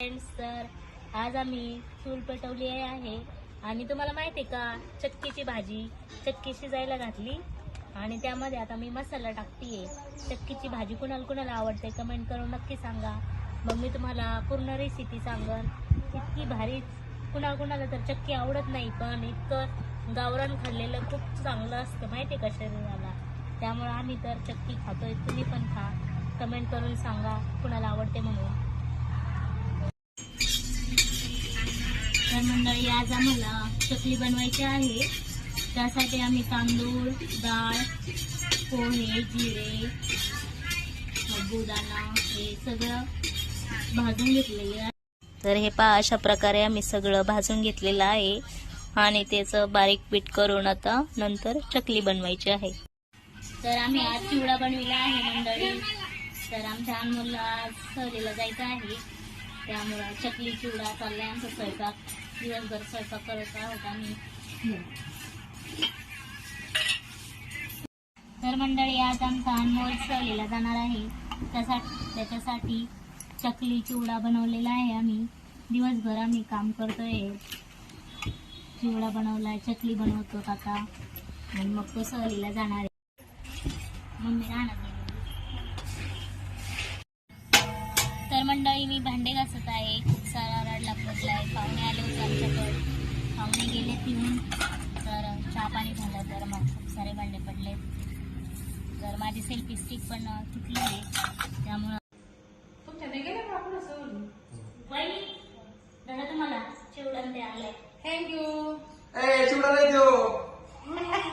Friends तर आज आम्ही चूल पेटवली आहे. आणि तुम्हाला माहिती आहे का चक्कीची भाजी चक्की शिजायला घातली. आणि त्यामध्ये आता मी मसाला टाकतीये. चक्कीची भाजी कुणाला कुणाला आवडते कमेंट करून नक्की सांगा. मग मी तुम्हाला पूर्ण रेसिपी सांगन. इतकी भारी कुणा कुणाला तर चक्की आवडत नाही पण इतकं गावरान खाल्लेलं खूप चांगलं असतं माहिती आहे का शरीराला. त्यामुळे आम्ही तर चक्की खातोय तुम्ही पण खा. कमेंट करून सांगा कुणाला आवडते म्हणून. तर मंडळी आज आम्हाला चकली बनवायची आहे. त्यासाठी आम्ही तांदूळ डाळ पोहे जिरे साबुदाणा हे सगळं भाजून घेतलेले आहे. तर हे पहा अशा प्रकारे आम्ही सगळं भाजून घेतलेलं आहे. आणि त्याचं बारीक पीठ करून आता नंतर चकली बनवायची आहे. तर आम्ही आज चिवडा बनविला आहे मंडळी. तर आमच्या अनमोलला आज सहलीला जायचं आहे. त्यामुळं चकली चिवडा चाललाय आमचा स्वयंपाक दिवसभर स्वयंपाक करत आहोत आम्ही. तर मंडळी आज आमचा अनमोल सहलीला जाणार आहे. त्यासाठी त्याच्यासाठी चकली चिवडा बनवलेला आहे आम्ही. दिवसभर आम्ही काम करतोय. चिवडा बनवलाय चकली बनवतो आता आणि मग तो सहलीला जाणार आहे. मंडळी मी भांडे घासत आहे. खूप सारा रडला पडलाय पाहुणे आले होते आमच्याकडे. पाहुणे गेले पिऊन तर चहा पाणी झालं. तर मग खूप सारे भांडे पडले. तर माझी सेल्फी स्टिक पण तुटली आहे. त्यामुळं दादा तुम्हाला चिवडा ते आणलंय थँक्यू ए चिवडा नाही देऊ.